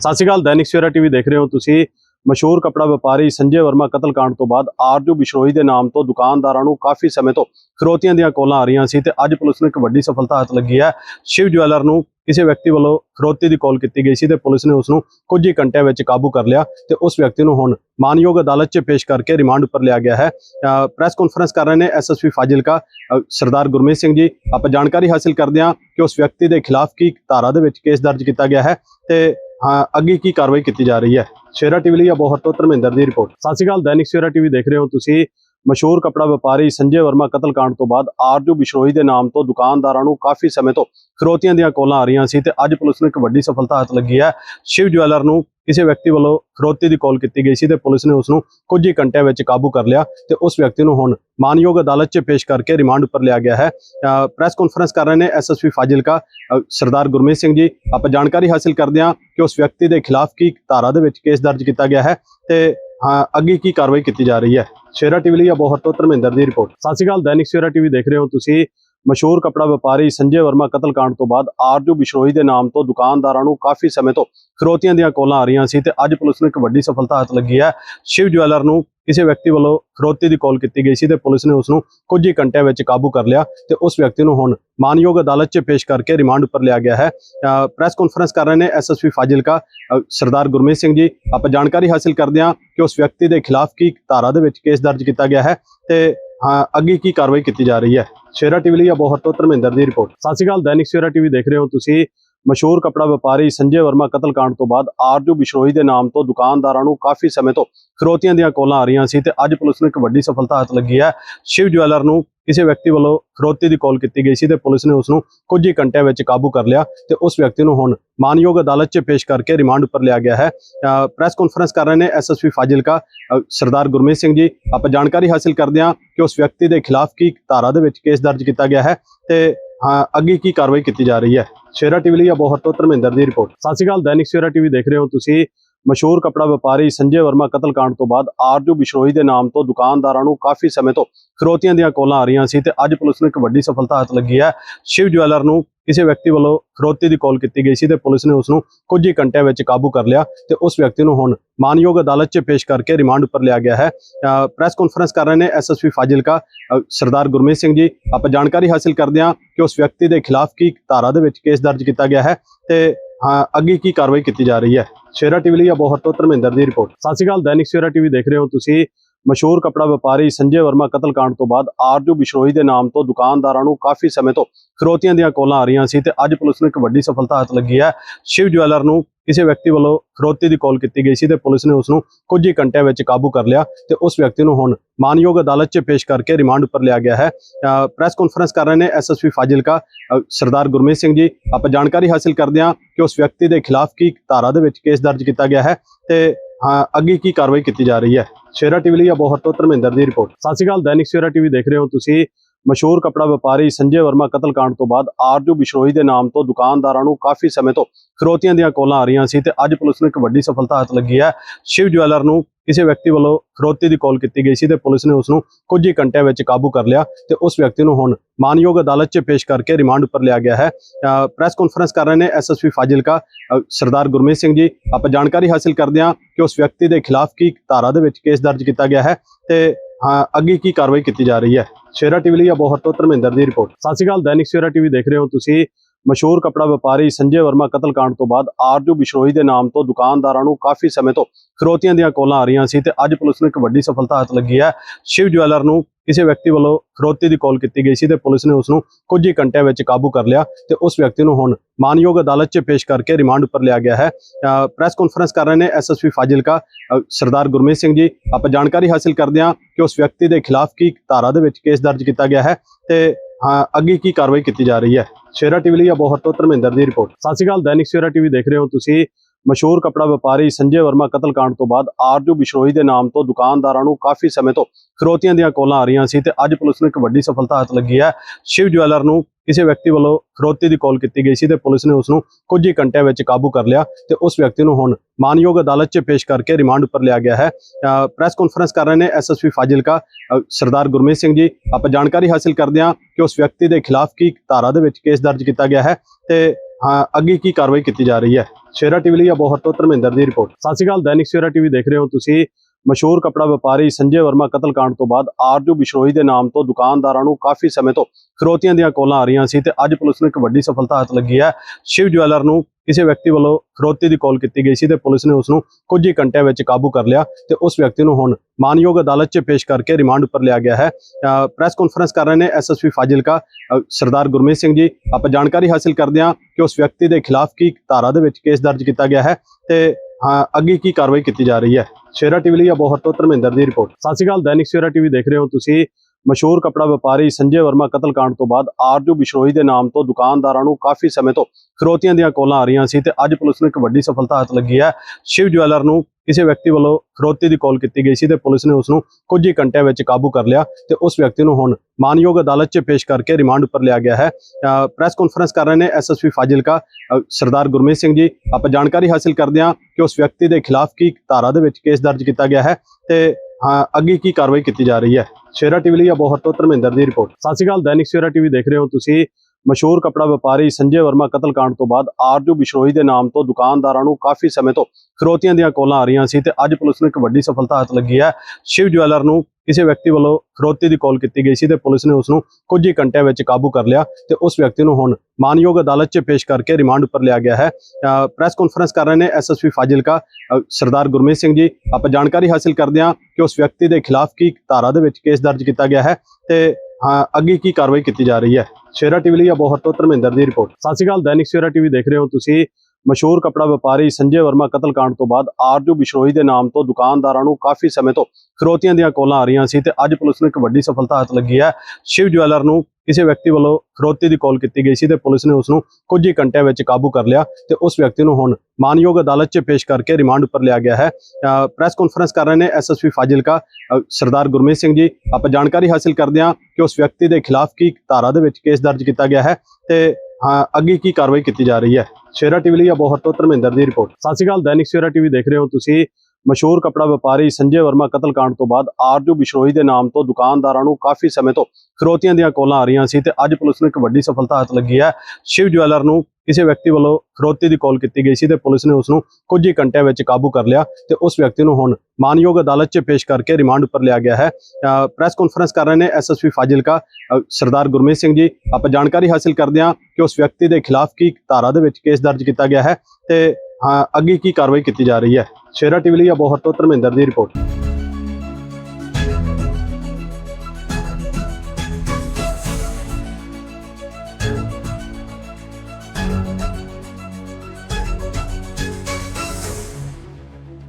ਸਤਿ ਸ਼੍ਰੀ ਅਕਾਲ, ਦੈਨਿਕ ਸਵੇਰਾ ਟੀਵੀ ਦੇਖ ਰਹੇ ਹੋ ਤੁਸੀਂ। ਮਸ਼ਹੂਰ ਕਪੜਾ ਵਪਾਰੀ ਸੰਜੇ ਵਰਮਾ ਕਤਲकांड ਤੋਂ ਬਾਅਦ ਆਰਜੂ ਬਿਸ਼ਰੋਈ ਦੇ ਨਾਮ ਤੋਂ ਦੁਕਾਨਦਾਰਾਂ ਨੂੰ ਕਾਫੀ ਸਮੇਂ ਤੋਂ ਫਿਰੋਤੀਆਂ ਦੀਆਂ ਕੋਲਾਂ ਆ ਰਹੀਆਂ ਸੀ ਤੇ ਅੱਜ ਪੁਲਿਸ ਨੂੰ ਇੱਕ ਵੱਡੀ ਸਫਲਤਾ ਹੱਥ ਲੱਗੀ ਹੈ। ਸ਼ਿਵ ਜਵੈਲਰ ਨੂੰ ਕਿਸੇ ਵਿਅਕਤੀ ਵੱਲੋਂ ਫਿਰੋਤੀ ਦੀ ਕਾਲ ਕੀਤੀ ਗਈ ਸੀ ਤੇ ਪੁਲਿਸ ਨੇ ਉਸ ਨੂੰ ਕੁਝ ਹੀ ਘੰਟਿਆਂ ਵਿੱਚ ਕਾਬੂ ਕਰ ਲਿਆ ਤੇ ਉਸ ਵਿਅਕਤੀ ਨੂੰ ਹੁਣ ਮਾਨਯੋਗ ਅਦਾਲਤ 'ਚ ਪੇਸ਼ ਕਰਕੇ ਰਿਮਾਂਡ ਉੱਪਰ ਲਿਆ ਗਿਆ ਹੈ। ਪ੍ਰੈਸ ਕਾਨਫਰੰਸ ਕਰ ਰਹੇ ਨੇ ਐਸਐਸਪੀ ਫਾਜ਼ਿਲਕਾ। ਸਰਦਾਰ ਗੁਰਮੀਤ ਸਿੰਘ ਜੀ, ਆਪਾਂ ਜਾਣਕਾਰੀ ਹਾਸਲ ਕਰਦੇ ਹਾਂ ਕਿ ਉਸ ਵਿਅਕਤੀ ਦੇ ਖਿਲਾਫ ਕੀ ਧਾਰਾ ਦੇ ਵਿੱਚ ਕੇਸ ਦਰਜ ਕੀਤਾ ਗਿਆ ਹੈ ਤੇ ਅੱਗੇ ਕੀ ਕਾਰਵਾਈ ਕੀਤੀ ਜਾ ਰਹੀ ਹੈ? ਸ਼ੇਰਾ ਟੀਵੀ ਲਈ ਅਬੋਹਰ ਤੋਂ ਧਰਮਿੰਦਰ ਦੀ ਰਿਪੋਰਟ। ਸਤਿ ਸ਼੍ਰੀ ਅਕਾਲ, ਦੈਨਿਕ ਸ਼ੇਰਾ ਟੀਵੀ ਦੇਖ ਰਹੇ ਹੋ ਤੁਸੀਂ। ਮਸ਼ਹੂਰ ਕਪੜਾ ਵਪਾਰੀ ਸੰਜੇ ਵਰਮਾ ਕਤਲकांड ਤੋਂ ਬਾਅਦ ਆਰਜੂ ਬਿਸ਼ਨੋਈ ਦੇ ਨਾਮ ਤੋਂ ਦੁਕਾਨਦਾਰਾਂ ਨੂੰ ਕਾਫੀ ਸਮੇਂ ਤੋਂ ਫਿਰੋਤੀਆਂ ਦੀਆਂ ਕੋਲਾਂ ਆ ਰਹੀਆਂ ਸੀ ਤੇ ਅੱਜ ਪੁਲਿਸ ਨੂੰ ਇੱਕ ਵੱਡੀ ਸਫਲਤਾ ਹੱਥ ਲੱਗੀ ਹੈ। ਸ਼ਿਵ ਜਵੈਲਰ ਨੂੰ ਕਿਸੇ ਵਿਅਕਤੀ ਵੱਲੋਂ ਫਿਰੋਤੀ ਦੀ ਕਾਲ ਕੀਤੀ ਗਈ ਸੀ ਤੇ ਪੁਲਿਸ ਨੇ ਉਸ ਨੂੰ ਕੁਝ ਹੀ ਘੰਟਿਆਂ ਵਿੱਚ ਕਾਬੂ ਕਰ ਲਿਆ ਤੇ ਉਸ ਵਿਅਕਤੀ ਨੂੰ ਹੁਣ ਮਾਨਯੋਗ ਅਦਾਲਤ 'ਚ ਪੇਸ਼ ਕਰਕੇ ਰਿਮਾਂਡ ਉੱਪਰ ਲਿਆ ਗਿਆ ਹੈ। ਪ੍ਰੈਸ ਕਾਨਫਰੰਸ ਕਰ ਰਹੇ ਨੇ ਐਸਐਸਪੀ ਫਾਜ਼ਿਲਕਾ। ਸਰਦਾਰ ਗੁਰਮੀਤ ਸਿੰਘ ਜੀ, ਆਪਾਂ ਜਾਣਕਾਰੀ ਹਾਸਲ ਕਰਦੇ ਹਾਂ ਕਿ ਉਸ ਵਿਅਕਤੀ ਦੇ ਖਿਲਾਫ ਕੀ ਧਾਰਾ ਦੇ ਵਿੱਚ ਕੇਸ ਦਰਜ ਕੀਤਾ ਗਿਆ ਹੈ ਤੇ ਅੱਗੇ ਕੀ ਕਾਰਵਾਈ ਕੀਤੀ ਜਾ ਰਹੀ ਹੈ? ਸ਼ੇਰਾ ਟੀਵੀ ਲਈ ਅਬੋਹਰ ਤੋਂ ਧਰਮਿੰਦਰ ਦੀ ਰਿਪੋਰਟ। ਸਤਿ ਸ਼੍ਰੀ ਅਕਾਲ, ਦੈਨਿਕ ਸ਼ੇਰਾ ਟੀਵੀ ਦੇਖ ਰਹੇ ਹੋ ਤੁਸੀਂ। ਮਸ਼ਹੂਰ ਕਪੜਾ ਵਪਾਰੀ ਸੰਜੇ ਵਰਮਾ ਕਤਲकांड ਤੋਂ ਬਾਅਦ ਆਰਜੂ ਬਿਸ਼ਨੋਈ ਦੇ ਨਾਮ ਤੋਂ ਦੁਕਾਨਦਾਰਾਂ ਨੂੰ ਕਾਫੀ ਸਮੇਂ ਤੋਂ ਫਿਰੋਤੀਆਂ ਦੀਆਂ ਕੋਲਾਂ ਆ ਰਹੀਆਂ ਸੀ ਤੇ ਅੱਜ ਪੁਲਿਸ ਨੂੰ ਇੱਕ ਵੱਡੀ ਸਫਲਤਾ ਹੱਥ ਲੱਗੀ ਹੈ। ਸ਼ਿਵ ਜਵੈਲਰ ਨੂੰ ਕਿਸੇ ਵਿਅਕਤੀ ਵੱਲੋਂ ਫਿਰੋਤੀ ਦੀ ਕਾਲ ਕੀਤੀ ਗਈ ਸੀ ਤੇ ਪੁਲਿਸ ਨੇ ਉਸ ਨੂੰ ਕੁਝ ਹੀ ਘੰਟਿਆਂ ਵਿੱਚ ਕਾਬੂ ਕਰ ਲਿਆ ਤੇ ਉਸ ਵਿਅਕਤੀ ਨੂੰ ਹੁਣ ਮਾਨਯੋਗ ਅਦਾਲਤ 'ਚ ਪੇਸ਼ ਕਰਕੇ ਰਿਮਾਂਡ ਉੱਪਰ ਲਿਆ ਗਿਆ ਹੈ। ਪ੍ਰੈਸ ਕਾਨਫਰੰਸ ਕਰ ਰਹੇ ਨੇ ਐਸਐਸਪੀ ਫਾਜ਼ਿਲਕਾ। ਸਰਦਾਰ ਗੁਰਮੀਤ ਸਿੰਘ ਜੀ, ਆਪਾਂ ਜਾਣਕਾਰੀ ਹਾਸਲ ਕਰਦੇ ਹਾਂ ਕਿ ਉਸ ਵਿਅਕਤੀ ਦੇ ਖਿਲਾਫ ਕੀ ਧਾਰਾ ਦੇ ਵਿੱਚ ਕੇਸ ਦਰਜ ਕੀਤਾ ਗਿਆ ਹੈ ਤੇ ਅੱਗੇ ਕੀ ਕਾਰਵਾਈ ਕੀਤੀ ਜਾ ਰਹੀ ਹੈ? ਸ਼ੇਰਾ ਟੀਵੀ ਲਈ ਬਹੁਤ ਤੋਂ ਧਰਮਿੰਦਰ ਦੀ ਰਿਪੋਰਟ। ਸਤਿ ਸ਼੍ਰੀ ਅਕਾਲ, ਦੈਨਿਕ ਸ਼ੇਰਾ ਟੀਵੀ ਦੇਖ ਰਹੇ ਹੋ ਤੁਸੀਂ। ਮਸ਼ਹੂਰ ਕਪੜਾ ਵਪਾਰੀ ਸੰਜੇ ਵਰਮਾ ਕਤਲकांड ਤੋਂ ਬਾਅਦ ਆਰਜੂ ਬਿਸ਼ਨੋਈ ਦੇ ਨਾਮ ਤੋਂ ਦੁਕਾਨਦਾਰਾਂ ਨੂੰ ਕਾਫੀ ਸਮੇਂ ਤੋਂ ਫਿਰੋਤੀਆਂ ਦੀਆਂ ਕੋਲਾਂ ਆ ਰਹੀਆਂ ਸੀ ਤੇ ਅੱਜ ਪੁਲਿਸ ਨੂੰ ਇੱਕ ਵੱਡੀ ਸਫਲਤਾ ਹੱਥ ਲੱਗੀ ਹੈ। ਸ਼ਿਵ ਜਵੈਲਰ ਨੂੰ ਕਿਸੇ ਵਿਅਕਤੀ ਵੱਲੋਂ ਫਿਰੋਤੀ ਦੀ ਕਾਲ ਕੀਤੀ ਗਈ ਸੀ ਤੇ ਪੁਲਿਸ ਨੇ ਉਸ ਨੂੰ ਕੁਝ ਹੀ ਘੰਟਿਆਂ ਵਿੱਚ ਕਾਬੂ ਕਰ ਲਿਆ ਤੇ ਉਸ ਵਿਅਕਤੀ ਨੂੰ ਹੁਣ ਮਾਨਯੋਗ ਅਦਾਲਤ 'ਚ ਪੇਸ਼ ਕਰਕੇ ਰਿਮਾਂਡ ਉੱਪਰ ਲਿਆ ਗਿਆ ਹੈ। ਪ੍ਰੈਸ ਕਾਨਫਰੰਸ ਕਰ ਰਹੇ ਨੇ ਐਸਐਸਪੀ ਫਾਜ਼ਿਲਕਾ। ਸਰਦਾਰ ਗੁਰਮੀਤ ਸਿੰਘ ਜੀ, ਆਪਾਂ ਜਾਣਕਾਰੀ ਹਾਸਲ ਕਰਦੇ ਹਾਂ ਕਿ ਉਸ ਵਿਅਕਤੀ ਦੇ ਖਿਲਾਫ ਕੀ ਧਾਰਾ ਦੇ ਵਿੱਚ ਕੇਸ ਦਰਜ ਕੀਤਾ ਗਿਆ ਹੈ ਤੇ ਹਾਂ ਅੱਗੇ ਕੀ ਕਾਰਵਾਈ ਕੀਤੀ ਜਾ ਰਹੀ ਹੈ। ਸ਼ੇਰਾ ਟੀਵੀ ਲਈ ਬਹੁਤ ਤੋਂ ਧਰਮਿੰਦਰ ਦੀ ਰਿਪੋਰਟ। ਸਤਿ ਸ਼੍ਰੀ ਅਕਾਲ, ਦੈਨਿਕ ਸ਼ੇਰਾ ਟੀਵੀ ਦੇਖ ਰਹੇ ਹੋ ਤੁਸੀਂ। ਮਸ਼ਹੂਰ ਕਪੜਾ ਵਪਾਰੀ ਸੰਜੇ ਵਰਮਾ ਕਤਲकांड ਤੋਂ ਬਾਅਦ ਆਰਜੂ ਬਿਸ਼ਨੋਈ ਦੇ ਨਾਮ ਤੋਂ ਦੁਕਾਨਦਾਰਾਂ ਨੂੰ ਕਾਫੀ ਸਮੇਂ ਤੋਂ ਫਿਰੋਤੀਆਂ ਦੀਆਂ ਕੋਲਾਂ ਆ ਰਹੀਆਂ ਸੀ ਤੇ ਅੱਜ ਪੁਲਿਸ ਨੂੰ ਇੱਕ ਵੱਡੀ ਸਫਲਤਾ ਹੱਥ ਲੱਗੀ ਹੈ। ਸ਼ਿਵ ਜਵੈਲਰ ਨੂੰ ਕਿਸੇ ਵਿਅਕਤੀ ਵੱਲੋਂ ਫਿਰੋਤੀ ਦੀ ਕਾਲ ਕੀਤੀ ਗਈ ਸੀ ਤੇ ਪੁਲਿਸ ਨੇ ਉਸ ਨੂੰ ਕੁਝ ਹੀ ਘੰਟਿਆਂ ਵਿੱਚ ਕਾਬੂ ਕਰ ਲਿਆ ਤੇ ਉਸ ਵਿਅਕਤੀ ਨੂੰ ਹੁਣ ਮਾਨਯੋਗ ਅਦਾਲਤ 'ਚ ਪੇਸ਼ ਕਰਕੇ ਰਿਮਾਂਡ ਉੱਪਰ ਲਿਆ ਗਿਆ ਹੈ। ਪ੍ਰੈਸ ਕਾਨਫਰੰਸ ਕਰ ਰਹੇ ਨੇ ਐਸਐਸਪੀ ਫਾਜ਼ਿਲਕਾ। ਸਰਦਾਰ ਗੁਰਮੀਤ ਸਿੰਘ ਜੀ, ਆਪਾਂ ਜਾਣਕਾਰੀ ਹਾਸਲ ਕਰਦੇ ਹਾਂ ਕਿ ਉਸ ਵਿਅਕਤੀ ਦੇ ਖਿਲਾਫ ਕੀ ਧਾਰਾ ਦੇ ਵਿੱਚ ਕੇਸ ਦਰਜ ਕੀਤਾ ਗਿਆ ਹੈ ਤੇ ਅੱਗੇ ਕੀ ਕਾਰਵਾਈ ਕੀਤੀ ਜਾ ਰਹੀ ਹੈ? ਸ਼ੇਰਾ ਟੀਵੀ ਲਈ ਅਬੋਹਰ ਤੋਂ ਧਰਮਿੰਦਰ ਦੀ ਰਿਪੋਰਟ। ਸਤਿ ਸ਼੍ਰੀ ਅਕਾਲ, ਦੈਨਿਕ ਸ਼ੇਰਾ ਟੀਵੀ ਦੇਖ ਰਹੇ ਹੋ ਤੁਸੀਂ। ਮਸ਼ਹੂਰ ਕਪੜਾ ਵਪਾਰੀ ਸੰਜੇ ਵਰਮਾ ਕਤਲकांड ਤੋਂ ਬਾਅਦ ਆਰਜੂ ਬਿਸ਼ਨੋਈ ਦੇ ਨਾਮ ਤੋਂ ਦੁਕਾਨਦਾਰਾਂ ਨੂੰ ਕਾਫੀ ਸਮੇਂ ਤੋਂ ਫਿਰੋਤੀਆਂ ਦੀਆਂ ਕੋਲਾਂ ਆ ਰਹੀਆਂ ਸੀ ਤੇ ਅੱਜ ਪੁਲਿਸ ਨੂੰ ਇੱਕ ਵੱਡੀ ਸਫਲਤਾ ਹੱਥ ਲੱਗੀ ਹੈ। ਸ਼ਿਵ ਜਵੈਲਰ ਨੂੰ ਕਿਸੇ ਵਿਅਕਤੀ ਵੱਲੋਂ ਫਿਰੋਤੀ ਦੀ ਕਾਲ ਕੀਤੀ ਗਈ ਸੀ ਤੇ ਪੁਲਿਸ ਨੇ ਉਸ ਨੂੰ ਕੁਝ ਹੀ ਘੰਟਿਆਂ ਵਿੱਚ ਕਾਬੂ ਕਰ ਲਿਆ ਤੇ ਉਸ ਵਿਅਕਤੀ ਨੂੰ ਹੁਣ ਮਾਨਯੋਗ ਅਦਾਲਤ 'ਚ ਪੇਸ਼ ਕਰਕੇ ਰਿਮਾਂਡ ਉੱਪਰ ਲਿਆ ਗਿਆ ਹੈ। ਪ੍ਰੈਸ ਕਾਨਫਰੰਸ ਕਰ ਰਹੇ ਨੇ ਐਸਐਸਪੀ ਫਾਜ਼ਿਲਕਾ। ਸਰਦਾਰ ਗੁਰਮੀਤ ਸਿੰਘ ਜੀ, ਆਪਾਂ ਜਾਣਕਾਰੀ ਹਾਸਲ ਕਰਦੇ ਹਾਂ ਕਿ ਉਸ ਵਿਅਕਤੀ ਦੇ ਖਿਲਾਫ ਕੀ ਧਾਰਾ ਦੇ ਵਿੱਚ ਕੇਸ ਦਰਜ ਕੀਤਾ ਗਿਆ ਹੈ ਤੇ ਅੱਗੇ ਕੀ ਕਾਰਵਾਈ ਕੀਤੀ ਜਾ ਰਹੀ ਹੈ? ਸ਼ੇਰਾ ਟੀਵੀ ਲਈ ਬਹੁਤ ਤੋਂ ਧਰਮਿੰਦਰ ਦੀ ਰਿਪੋਰਟ। ਸਤਿ ਸ਼੍ਰੀ ਅਕਾਲ, ਦੈਨਿਕ ਸ਼ੇਰਾ ਟੀਵੀ ਦੇਖ ਰਹੇ ਹੋ ਤੁਸੀਂ। ਮਸ਼ਹੂਰ ਕਪੜਾ ਵਪਾਰੀ ਸੰਜੇ ਵਰਮਾ ਕਤਲकांड ਤੋਂ ਬਾਅਦ ਆਰਜੂ ਬਿਸ਼ਨੋਈ ਦੇ ਨਾਮ ਤੋਂ ਦੁਕਾਨਦਾਰਾਂ ਨੂੰ ਕਾਫੀ ਸਮੇਂ ਤੋਂ ਫਿਰੋਤੀਆਂ ਦੀਆਂ ਕੋਲਾਂ ਆ ਰਹੀਆਂ ਸੀ ਤੇ ਅੱਜ ਪੁਲਿਸ ਨੂੰ ਇੱਕ ਵੱਡੀ ਸਫਲਤਾ ਹੱਥ ਲੱਗੀ ਹੈ। ਸ਼ਿਵ ਜਵੈਲਰ ਨੂੰ ਕਿਸੇ ਵਿਅਕਤੀ ਵੱਲੋਂ ਫਿਰੋਤੀ ਦੀ ਕਾਲ ਕੀਤੀ ਗਈ ਸੀ ਤੇ ਪੁਲਿਸ ਨੇ ਉਸ ਨੂੰ ਕੁਝ ਹੀ ਘੰਟਿਆਂ ਵਿੱਚ ਕਾਬੂ ਕਰ ਲਿਆ ਤੇ ਉਸ ਵਿਅਕਤੀ ਨੂੰ ਹੁਣ ਮਾਨਯੋਗ ਅਦਾਲਤ 'ਚ ਪੇਸ਼ ਕਰਕੇ ਰਿਮਾਂਡ ਉੱਪਰ ਲਿਆ ਗਿਆ ਹੈ। ਪ੍ਰੈਸ ਕਾਨਫਰੰਸ ਕਰ ਰਹੇ ਨੇ ਐਸਐਸਪੀ ਫਾਜ਼ਿਲਕਾ। ਸਰਦਾਰ ਗੁਰਮੀਤ ਸਿੰਘ ਜੀ, ਆਪਾਂ ਜਾਣਕਾਰੀ ਹਾਸਲ ਕਰਦੇ ਹਾਂ ਕਿ ਉਸ ਵਿਅਕਤੀ ਦੇ ਖਿਲਾਫ ਕੀ ਧਾਰਾ ਦੇ ਵਿੱਚ ਕੇਸ ਦਰਜ ਕੀਤਾ ਗਿਆ ਹੈ ਤੇ ਅੱਗੇ ਕੀ ਕਾਰਵਾਈ ਕੀਤੀ ਜਾ ਰਹੀ ਹੈ? ਸ਼ੇਰਾ ਟੀਵੀ ਲਈ ਅਬੋਹਰ ਤੋਂ ਧਰਮਿੰਦਰ ਦੀ ਰਿਪੋਰਟ। ਸਤਿ ਸ਼੍ਰੀ ਅਕਾਲ, ਦੈਨਿਕ ਸ਼ੇਰਾ ਟੀਵੀ ਦੇਖ ਰਹੇ ਹੋ ਤੁਸੀਂ। ਮਸ਼ਹੂਰ ਕਪੜਾ ਵਪਾਰੀ ਸੰਜੇ ਵਰਮਾ ਕਤਲकांड ਤੋਂ ਬਾਅਦ ਆਰਜੂ ਬਿਸ਼ਨੋਈ ਦੇ ਨਾਮ ਤੋਂ ਦੁਕਾਨਦਾਰਾਂ ਨੂੰ ਕਾਫੀ ਸਮੇਂ ਤੋਂ ਫਿਰੋਤੀਆਂ ਦੀਆਂ ਕੋਲਾਂ ਆ ਰਹੀਆਂ ਸੀ ਤੇ ਅੱਜ ਪੁਲਿਸ ਨੂੰ ਇੱਕ ਵੱਡੀ ਸਫਲਤਾ ਹੱਥ ਲੱਗੀ ਹੈ। ਸ਼ਿਵ ਜਵੈਲਰ ਨੂੰ ਕਿਸੇ ਵਿਅਕਤੀ ਵੱਲੋਂ ਫਿਰੋਤੀ ਦੀ ਕਾਲ ਕੀਤੀ ਗਈ ਸੀ ਤੇ ਪੁਲਿਸ ਨੇ ਉਸ ਨੂੰ ਕੁਝ ਹੀ ਘੰਟਿਆਂ ਵਿੱਚ ਕਾਬੂ ਕਰ ਲਿਆ ਤੇ ਉਸ ਵਿਅਕਤੀ ਨੂੰ ਹੁਣ ਮਾਨਯੋਗ ਅਦਾਲਤ 'ਚ ਪੇਸ਼ ਕਰਕੇ ਰਿਮਾਂਡ ਉੱਪਰ ਲਿਆ ਗਿਆ ਹੈ। ਪ੍ਰੈਸ ਕਾਨਫਰੰਸ ਕਰ ਰਹੇ ਨੇ ਐਸਐਸਪੀ ਫਾਜ਼ਿਲਕਾ। ਸਰਦਾਰ ਗੁਰਮੀਤ ਸਿੰਘ ਜੀ, ਆਪਾਂ ਜਾਣਕਾਰੀ ਹਾਸਲ ਕਰਦੇ ਹਾਂ ਕਿ ਉਸ ਵਿਅਕਤੀ ਦੇ ਖਿਲਾਫ ਕੀ ਧਾਰਾ ਦੇ ਵਿੱਚ ਕੇਸ ਦਰਜ ਕੀਤਾ ਗਿਆ ਹੈ ਤੇ ਅੱਗੇ ਕੀ ਕਾਰਵਾਈ ਕੀਤੀ ਜਾ ਰਹੀ ਹੈ? ਸ਼ੇਰਾ ਟੀਵੀ ਲਈ ਬਹੁਤ ਤੋਂ ਧਰਮਿੰਦਰ ਦੀ ਰਿਪੋਰਟ। ਸਤਿ ਸ਼੍ਰੀ ਅਕਾਲ, ਦੈਨਿਕ ਸ਼ੇਰਾ ਟੀਵੀ ਦੇਖ ਰਹੇ ਹੋ ਤੁਸੀਂ। ਮਸ਼ਹੂਰ ਕਪੜਾ ਵਪਾਰੀ ਸੰਜੇ ਵਰਮਾ ਕਤਲकांड ਤੋਂ ਬਾਅਦ ਆਰਜੂ ਬਿਸ਼ਨੋਈ ਦੇ ਨਾਮ ਤੋਂ ਦੁਕਾਨਦਾਰਾਂ ਨੂੰ ਕਾਫੀ ਸਮੇਂ ਤੋਂ ਫਿਰੋਤੀਆਂ ਦੀਆਂ ਕੋਲਾਂ ਆ ਰਹੀਆਂ ਸੀ ਤੇ ਅੱਜ ਪੁਲਿਸ ਨੂੰ ਇੱਕ ਵੱਡੀ ਸਫਲਤਾ ਹੱਥ ਲੱਗੀ ਹੈ। ਸ਼ਿਵ ਜਵੈਲਰ ਨੂੰ ਕਿਸੇ ਵਿਅਕਤੀ ਵੱਲੋਂ ਫਿਰੋਤੀ ਦੀ ਕਾਲ ਕੀਤੀ ਗਈ ਸੀ ਤੇ ਪੁਲਿਸ ਨੇ ਉਸ ਨੂੰ ਕੁਝ ਹੀ ਘੰਟਿਆਂ ਵਿੱਚ ਕਾਬੂ ਕਰ ਲਿਆ ਤੇ ਉਸ ਵਿਅਕਤੀ ਨੂੰ ਹੁਣ ਮਾਨਯੋਗ ਅਦਾਲਤ 'ਚ ਪੇਸ਼ ਕਰਕੇ ਰਿਮਾਂਡ ਉੱਪਰ ਲਿਆ ਗਿਆ ਹੈ। ਪ੍ਰੈਸ ਕਾਨਫਰੰਸ ਕਰ ਰਹੇ ਨੇ ਐਸਐਸਪੀ ਫਾਜ਼ਿਲਕਾ। ਸਰਦਾਰ ਗੁਰਮੀਤ ਸਿੰਘ ਜੀ, ਆਪਾਂ ਜਾਣਕਾਰੀ ਹਾਸਲ ਕਰਦੇ ਹਾਂ ਕਿ ਉਸ ਵਿਅਕਤੀ ਦੇ ਖਿਲਾਫ ਕੀ ਧਾਰਾ ਦੇ ਵਿੱਚ ਕੇਸ ਦਰਜ ਕੀਤਾ ਗਿਆ ਹੈ ਤੇ ਅੱਗੇ ਕੀ ਕਾਰਵਾਈ ਕੀਤੀ ਜਾ ਰਹੀ ਹੈ? ਸ਼ੇਰਾ ਟੀਵੀ ਲਈ ਅਬੋਹਰ ਤੋਂ ਧਰਮਿੰਦਰ ਦੀ ਰਿਪੋਰਟ। ਸਤਿ ਸ਼੍ਰੀ ਅਕਾਲ, ਦੈਨਿਕ ਸਵੇਰਾ ਟੀਵੀ ਦੇਖ ਰਹੇ ਹੋ ਤੁਸੀਂ। ਮਸ਼ਹੂਰ ਕਪੜਾ ਵਪਾਰੀ ਸੰਜੇ ਵਰਮਾ ਕਤਲकांड ਤੋਂ ਬਾਅਦ ਆਰਜੂ ਬਿਸ਼ਨੋਈ ਦੇ ਨਾਮ ਤੋਂ ਦੁਕਾਨਦਾਰਾਂ ਨੂੰ ਕਾਫੀ ਸਮੇਂ ਤੋਂ ਫਿਰੌਤੀਆਂ ਦੀਆਂ ਕੋਲਾਂ ਆ ਰਹੀਆਂ ਸੀ ਤੇ ਅੱਜ ਪੁਲਿਸ ਨੂੰ ਇੱਕ ਵੱਡੀ ਸਫਲਤਾ ਹੱਥ ਲੱਗੀ ਹੈ। ਸ਼ਿਵ ਜਵੈਲਰ ਨੂੰ ਕਿਸੇ ਵਿਅਕਤੀ ਵੱਲੋਂ ਫਿਰੌਤੀ ਦੀ ਕਾਲ ਕੀਤੀ ਗਈ ਸੀ ਤੇ ਪੁਲਿਸ ਨੇ ਉਸ ਨੂੰ ਕੁਝ ਹੀ ਘੰਟਿਆਂ ਵਿੱਚ ਕਾਬੂ ਕਰ ਲਿਆ ਤੇ ਉਸ ਵਿਅਕਤੀ ਨੂੰ ਹੁਣ ਮਾਨਯੋਗ ਅਦਾਲਤ 'ਚ ਪੇਸ਼ ਕਰਕੇ ਰਿਮਾਂਡ ਉੱਪਰ ਲਿਆ ਗਿਆ ਹੈ। ਪ੍ਰੈਸ ਕਾਨਫਰੰਸ ਕਰ ਰਹੇ ਨੇ ਐਸਐਸਪੀ ਫਾਜ਼ਿਲਕਾ। ਸਰਦਾਰ ਗੁਰਮੀਤ ਸਿੰਘ ਜੀ, ਆਪਾਂ ਜਾਣਕਾਰੀ ਹਾਸਲ ਕਰਦੇ ਹਾਂ ਕਿ ਉਸ ਵਿਅਕਤੀ ਦੇ ਖਿਲਾਫ ਕੀ ਧਾਰਾ ਦੇ ਵਿੱਚ ਕੇਸ ਦਰਜ ਕੀਤਾ ਗਿਆ ਹੈ ਤੇ ਅੱਗੇ ਕੀ ਕਾਰਵਾਈ ਕੀਤੀ ਜਾ ਰਹੀ ਹੈ? ਸ਼ੇਰਾ ਟੀਵੀ ਲਈ ਅਬੋਹਰ ਤੋਂ ਧਰਮਿੰਦਰ ਦੀ ਰਿਪੋਰਟ। ਸਤਿ ਸ਼੍ਰੀ ਅਕਾਲ, ਦੈਨਿਕ ਸਵੇਰਾ ਟੀਵੀ ਦੇਖ ਰਹੇ ਹੋ ਤੁਸੀਂ। ਮਸ਼ਹੂਰ ਕਪੜਾ ਵਪਾਰੀ ਸੰਜੇ ਵਰਮਾ ਕਤਲकांड ਤੋਂ ਬਾਅਦ ਆਰਜੂ ਬਿਸ਼ਨੋਈ ਦੇ ਨਾਮ ਤੋਂ ਦੁਕਾਨਦਾਰਾਂ ਨੂੰ ਕਾਫੀ ਸਮੇਂ ਤੋਂ ਫਿਰੌਤੀਆਂ ਦੀਆਂ ਕੋਲਾਂ ਆ ਰਹੀਆਂ ਸੀ ਤੇ ਅੱਜ ਪੁਲਿਸ ਨੂੰ ਇੱਕ ਵੱਡੀ ਸਫਲਤਾ ਹੱਥ ਲੱਗੀ ਹੈ। ਸ਼ਿਵ ਜਵੈਲਰ ਨੂੰ ਕਿਸੇ ਵਿਅਕਤੀ ਵੱਲੋਂ ਫਿਰੌਤੀ ਦੀ ਕਾਲ ਕੀਤੀ ਗਈ ਸੀ ਤੇ ਪੁਲਿਸ ਨੇ ਉਸ ਨੂੰ ਕੁਝ ਹੀ ਘੰਟਿਆਂ ਵਿੱਚ ਕਾਬੂ ਕਰ ਲਿਆ ਤੇ ਉਸ ਵਿਅਕਤੀ ਨੂੰ ਹੁਣ ਮਾਨਯੋਗ ਅਦਾਲਤ 'ਚ ਪੇਸ਼ ਕਰਕੇ ਰਿਮਾਂਡ ਉੱਪਰ ਲਿਆ ਗਿਆ ਹੈ। ਪ੍ਰੈਸ ਕਾਨਫਰੰਸ ਕਰ ਰਹੇ ਨੇ ਐਸਐਸਪੀ ਫਾਜ਼ਿਲਕਾ। ਸਰਦਾਰ ਗੁਰਮੀਤ ਸਿੰਘ ਜੀ, ਆਪਾਂ ਜਾਣਕਾਰੀ ਹਾਸਲ ਕਰਦੇ ਹਾਂ ਕਿ ਉਸ ਵਿਅਕਤੀ ਦੇ ਖਿਲਾਫ ਕੀ ਧਾਰਾ ਦੇ ਵਿੱਚ ਕੇਸ ਦਰਜ ਕੀਤਾ ਗਿਆ ਹੈ ਤੇ ਅੱਗੇ ਕੀ ਕਾਰਵਾਈ ਕੀਤੀ ਜਾ ਰਹੀ ਹੈ? ਸ਼ੇਰਾ ਟੀਵੀ ਲਈ ਅਬੋਹਰ ਤੋਂ ਧਰਮਿੰਦਰ ਦੀ ਰਿਪੋਰਟ। ਸਤਿ ਸ਼੍ਰੀ ਅਕਾਲ, ਦੈਨਿਕ ਸਵੇਰਾ ਟੀਵੀ ਦੇਖ ਰਹੇ ਹੋ ਤੁਸੀਂ। ਮਸ਼ਹੂਰ ਕਪੜਾ ਵਪਾਰੀ ਸੰਜੇ ਵਰਮਾ ਕਤਲकांड ਤੋਂ ਬਾਅਦ ਆਰਜੂ ਬਿਸ਼ਨੋਈ ਦੇ ਨਾਮ ਤੋਂ ਦੁਕਾਨਦਾਰਾਂ ਨੂੰ ਕਾਫੀ ਸਮੇਂ ਤੋਂ ਫਿਰੌਤੀਆਂ ਦੀਆਂ ਕੋਲਾਂ ਆ ਰਹੀਆਂ ਸੀ ਤੇ ਅੱਜ ਪੁਲਿਸ ਨੂੰ ਇੱਕ ਵੱਡੀ ਸਫਲਤਾ ਹੱਥ ਲੱਗੀ ਹੈ। ਸ਼ਿਵ ਜਵੈਲਰ ਨੂੰ ਕਿਸੇ ਵਿਅਕਤੀ ਵੱਲੋਂ ਫਿਰੌਤੀ ਦੀ ਕਾਲ ਕੀਤੀ ਗਈ ਸੀ ਤੇ ਪੁਲਿਸ ਨੇ ਉਸ ਨੂੰ ਕੁਝ ਹੀ ਘੰਟਿਆਂ ਵਿੱਚ ਕਾਬੂ ਕਰ ਲਿਆ ਤੇ ਉਸ ਵਿਅਕਤੀ ਨੂੰ ਹੁਣ ਮਾਨਯੋਗ ਅਦਾਲਤ 'ਚ ਪੇਸ਼ ਕਰਕੇ ਰਿਮਾਂਡ ਉੱਪਰ ਲਿਆ ਗਿਆ ਹੈ। ਪ੍ਰੈਸ ਕਾਨਫਰੰਸ ਕਰ ਰਹੇ ਨੇ ਐਸਐਸਪੀ ਫਾਜ਼ਿਲਕਾ। ਸਰਦਾਰ ਗੁਰਮੀਤ ਸਿੰਘ ਜੀ, ਆਪਾਂ ਜਾਣਕਾਰੀ ਹਾਸਲ ਕਰਦੇ ਹਾਂ ਕਿ ਉਸ ਵਿਅਕਤੀ ਦੇ ਖਿਲਾਫ ਕੀ ਧਾਰਾ ਦੇ ਵਿੱਚ ਕੇਸ ਦਰਜ ਕੀਤਾ ਗਿਆ ਹੈ ਤੇ ਅੱਗੇ ਕੀ ਕਾਰਵਾਈ ਕੀਤੀ ਜਾ ਰਹੀ ਹੈ। ਸ਼ੇਰਾ ਟੀਵੀ ਲਈ ਅਬੋਹਰ ਤੋਂ ਧਰਮਿੰਦਰ ਦੀ ਰਿਪੋਰਟ। ਸਤਿ ਸ਼੍ਰੀ ਅਕਾਲ, ਦੈਨਿਕ ਸਵੇਰਾ ਟੀਵੀ ਦੇਖ ਰਹੇ ਹੋ ਤੁਸੀਂ। ਮਸ਼ਹੂਰ ਕਪੜਾ ਵਪਾਰੀ ਸੰਜੇ ਵਰਮਾ ਕਤਲकांड ਤੋਂ ਬਾਅਦ ਆਰਜੂ ਬਿਸ਼ਨੋਈ ਦੇ ਨਾਮ ਤੋਂ ਦੁਕਾਨਦਾਰਾਂ ਨੂੰ ਕਾਫੀ ਸਮੇਂ ਤੋਂ ਫਿਰੌਤੀਆਂ ਦੀਆਂ ਕੋਲਾਂ ਆ ਰਹੀਆਂ ਸੀ ਤੇ ਅੱਜ ਪੁਲਿਸ ਨੂੰ ਇੱਕ ਵੱਡੀ ਸਫਲਤਾ ਹੱਥ ਲੱਗੀ ਹੈ। ਸ਼ਿਵ ਜਵੈਲਰ ਨੂੰ ਕਿਸੇ ਵਿਅਕਤੀ ਵੱਲੋਂ ਫਿਰੌਤੀ ਦੀ ਕਾਲ ਕੀਤੀ ਗਈ ਸੀ ਤੇ ਪੁਲਿਸ ਨੇ ਉਸ ਨੂੰ ਕੁਝ ਹੀ ਘੰਟਿਆਂ ਵਿੱਚ ਕਾਬੂ ਕਰ ਲਿਆ ਤੇ ਉਸ ਵਿਅਕਤੀ ਨੂੰ ਹੁਣ ਮਾਨਯੋਗ ਅਦਾਲਤ 'ਚ ਪੇਸ਼ ਕਰਕੇ ਰਿਮਾਂਡ ਉੱਪਰ ਲਿਆ ਗਿਆ ਹੈ। ਪ੍ਰੈਸ ਕਾਨਫਰੰਸ ਕਰ ਰਹੇ ਨੇ ਐਸਐਸਪੀ ਫਾਜ਼ਿਲਕਾ। ਸਰਦਾਰ ਗੁਰਮੀਤ ਸਿੰਘ ਜੀ, ਆਪਾਂ ਜਾਣਕਾਰੀ ਹਾਸਲ ਕਰਦੇ ਹਾਂ ਕਿ ਉਸ ਵਿਅਕਤੀ ਦੇ ਖਿਲਾਫ ਕੀ ਧਾਰਾ ਦੇ ਵਿੱਚ ਕੇਸ ਦਰਜ ਕੀਤਾ ਗਿਆ ਹੈ ਤੇ ਅੱਗੇ ਕੀ ਕਾਰਵਾਈ ਕੀਤੀ ਜਾ ਰਹੀ ਹੈ? ਸ਼ੇਰਾ ਟੀਵੀ ਲਈ ਅਬੋਹਰ ਤੋਂ ਧਰਮਿੰਦਰ ਦੀ ਰਿਪੋਰਟ। ਸਤਿ ਸ਼੍ਰੀ ਅਕਾਲ, ਦੈਨਿਕ ਸਵੇਰਾ ਟੀਵੀ ਦੇਖ ਰਹੇ ਹੋ ਤੁਸੀਂ। ਮਸ਼ਹੂਰ ਕਪੜਾ ਵਪਾਰੀ ਸੰਜੇ ਵਰਮਾ ਕਤਲकांड ਤੋਂ ਬਾਅਦ ਆਰਜੂ ਬਿਸ਼ਨੋਈ ਦੇ ਨਾਮ ਤੋਂ ਦੁਕਾਨਦਾਰਾਂ ਨੂੰ ਕਾਫੀ ਸਮੇਂ ਤੋਂ ਫਿਰੌਤੀਆਂ ਦੀਆਂ ਕੋਲਾਂ ਆ ਰਹੀਆਂ ਸੀ ਤੇ ਅੱਜ ਪੁਲਿਸ ਨੂੰ ਇੱਕ ਵੱਡੀ ਸਫਲਤਾ ਹੱਥ ਲੱਗੀ ਹੈ। ਸ਼ਿਵ ਜਵੈਲਰ ਨੂੰ ਕਿਸੇ ਵਿਅਕਤੀ ਵੱਲੋਂ ਫਿਰੌਤੀ ਦੀ ਕਾਲ ਕੀਤੀ ਗਈ ਸੀ ਤੇ ਪੁਲਿਸ ਨੇ ਉਸ ਨੂੰ ਕੁਝ ਹੀ ਘੰਟਿਆਂ ਵਿੱਚ ਕਾਬੂ ਕਰ ਲਿਆ ਤੇ ਉਸ ਵਿਅਕਤੀ ਨੂੰ ਹੁਣ ਮਾਨਯੋਗ ਅਦਾਲਤ 'ਚ ਪੇਸ਼ ਕਰਕੇ ਰਿਮਾਂਡ ਉੱਪਰ ਲਿਆ ਗਿਆ ਹੈ। ਪ੍ਰੈਸ ਕਾਨਫਰੰਸ ਕਰ ਰਹੇ ਨੇ ਐਸਐਸਪੀ ਫਾਜ਼ਿਲਕਾ। ਸਰਦਾਰ ਗੁਰਮੀਤ ਸਿੰਘ ਜੀ, ਆਪਾਂ ਜਾਣਕਾਰੀ ਹਾਸਲ ਕਰਦੇ ਹਾਂ ਕਿ ਉਸ ਵਿਅਕਤੀ ਦੇ ਖਿਲਾਫ ਕੀ ਧਾਰਾ ਦੇ ਵਿੱਚ ਕੇਸ ਦਰਜ ਕੀਤਾ ਗਿਆ ਹੈ ਤੇ ਅੱਗੇ ਕੀ ਕਾਰਵਾਈ ਕੀਤੀ ਜਾ ਰਹੀ ਹੈ? ਸ਼ੇਰਾ ਟੀਵੀ ਲਈ ਅਬੋਹਰ ਤੋਂ ਧਰਮਿੰਦਰ ਦੀ ਰਿਪੋਰਟ।